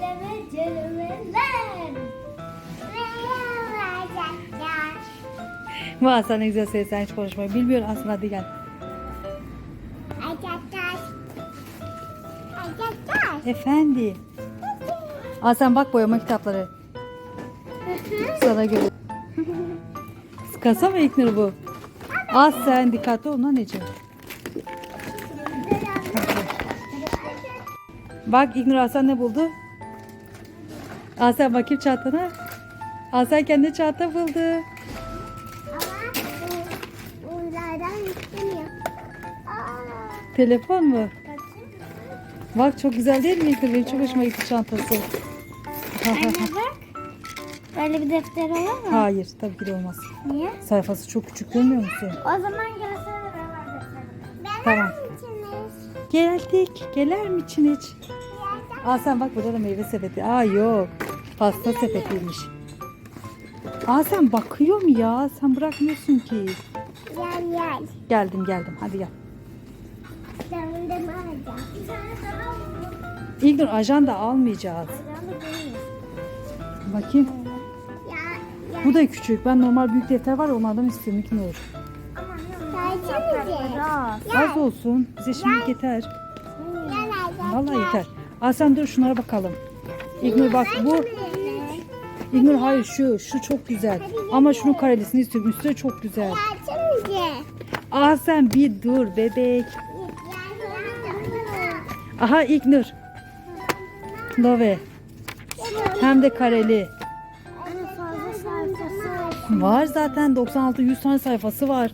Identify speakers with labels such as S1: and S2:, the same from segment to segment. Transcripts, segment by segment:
S1: Merhaba çocuklar.
S2: Vay sen ne güzel seslen hiç konuşmayı bilmiyor aslında hadi gel.
S1: Çocuklar. Çocuklar.
S2: Efendi. Aa sen bak boyama kitapları. Sana göre. Kasa mı İknur bu? Az sen dikkatli ol anneciğim. Bak İknur Hasan ne buldu? Hasan bakayım çantana. Hasan kendi çanta buldu.
S1: Ama istemiyor. Aa,
S2: Telefon mu? Bak çok güzel değil mi? Benim çok hoşuma gitti çantası.
S1: Anne bak. Böyle bir defter olur mu?
S2: Hayır tabii ki de olmaz.
S1: Niye?
S2: Sayfası çok küçük görmüyor musun?
S1: O zaman gelsene beraber defterelim.
S2: Tamam. Geldik. Gelir mi için hiç? Aa sen bak burada da meyve sepeti. Aa yok. Pasta sepetiymiş. Aa sen bakıyorum ya. Sen bırakmıyorsun ki.
S1: Gel gel.
S2: Geldim geldim. Hadi gel.
S1: Mı alacağım? Bir tane daha mı?
S2: İlknur ajanda almayacağız.
S1: De değil.
S2: Bakayım.
S1: Ya ya.
S2: Bu da küçük. Ben normal büyük defter var onlardan istiyorum İlknur. Az olsun. Bize şimdi yeter. Vallahi yeter. Aa sen dur şunlara bakalım. İlknur bak bu. İlknur hayır şu. Şu çok güzel. Ama şunun karelisini istiyorum. Üstü de çok güzel. Aa sen bir dur bebek. Aha İlknur. Love. Hem de kareli. Var zaten 96-100 tane sayfası var.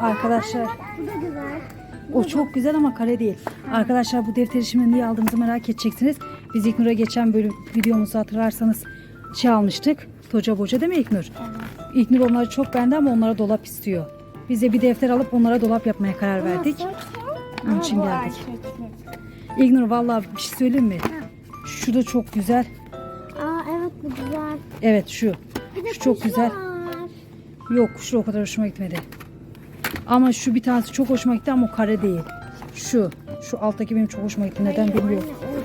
S2: Arkadaşlar o çok güzel ama kare değil. Arkadaşlar bu defteri şimdi niye aldığımızı merak edeceksiniz. Biz İlknur'a geçen bölüm videomuzu hatırlarsanız şey almıştık. Toca boca değil mi İlknur? İlknur onları çok beğendi ama onlara dolap istiyor. Biz de bir defter alıp onlara dolap yapmaya karar verdik. Onun için geldik. İlknur vallahi bir şey söyleyeyim mi? Şu da çok güzel.
S1: Aa evet bu güzel.
S2: Evet şu. Şu çok güzel.
S1: var.
S2: Yok şu o kadar hoşuma gitmedi. Ama şu bir tanesi çok hoşuma gitti ama o kare değil. Şu. Şu alttaki benim çok hoşuma gitti. Neden
S1: Hayır,
S2: bilmiyorum.
S1: güzel.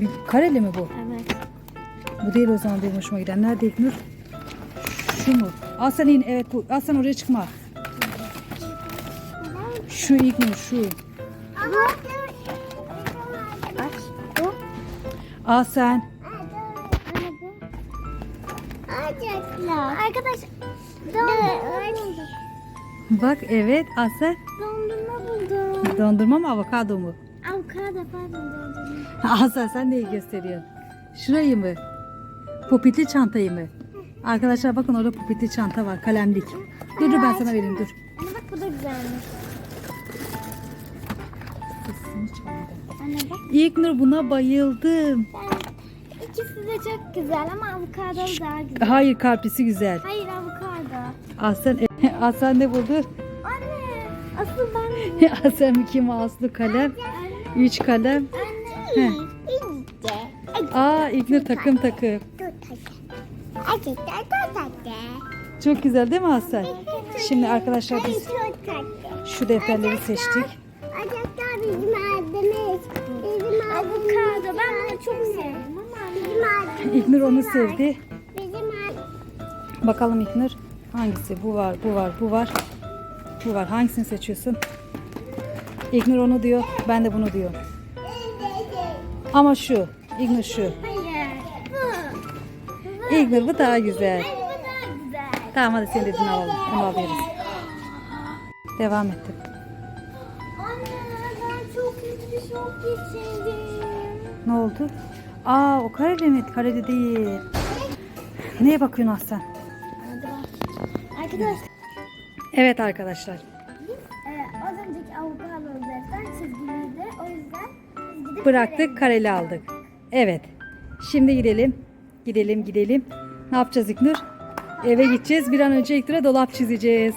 S2: Bir, kareli mi bu?
S1: Evet.
S2: Bu değil o zaman benim hoşuma giden. Nerede İknur? Şu mu? Al sen in. Evet bu. Al sen oraya çıkma. Şu İknur şu.
S1: Aç. Bu.
S2: Al sen.
S1: Arkadaş
S2: Bak evet. Al sen.
S1: Dondurma buldum.
S2: Dondurma mı avokado mu?
S1: Pardon dondurma.
S2: Sen neyi gösteriyorsun? Şurayı mı? Popitli çantayı mı? Arkadaşlar bakın orada popitli çanta var. Kalemlik. Dur dur ben sana vereyim dur.
S1: Anne bak bu da güzelmiş. Anne bak
S2: İlknur buna bayıldım.
S1: ben ikisi de çok güzel ama avokado daha güzel.
S2: Hayır kalplisi güzel.
S1: Hayır avokado.
S2: Aslan, Aslan ne buldu?
S1: Anne asıl ben
S2: Aslan Mickey Mouse'lu kalem.
S1: Anne.
S2: Üç kalem.
S1: Anne.
S2: Heh. Aa İlknur takım takım. Çok güzel değil mi Aslan? Şimdi arkadaşlar biz şu defterleri seçtik.
S1: Acaba bizim adımız. Bizim avokado. Ben bunu çok sevdim ama.
S2: İlknur onu sevdi. Bakalım İlknur hangisi? Bu var, bu var, bu var. Bu var. Hangisini seçiyorsun? İlknur onu diyor. Ben de bunu diyor. Ama şu. İlknur şu.
S1: Hayır. Bu.
S2: Daha güzel.
S1: Hayır bu daha güzel.
S2: Tamam hadi senin dediğini alalım. Onu alıyoruz. Devam ettim.
S1: Anne ben çok kötü bir şok geçirdim.
S2: Ne oldu? Aa o kareli mi? Kareli değil. Neye bakıyorsun Aslan?
S1: Arkadaşlar
S2: Evet arkadaşlar.
S1: biz e, az önceki avokado
S2: Bıraktık kareli aldık. Evet. Şimdi gidelim. Gidelim gidelim. Ne yapacağız İknur? Eve gideceğiz. Bir an önce İknur'a dolap çizeceğiz.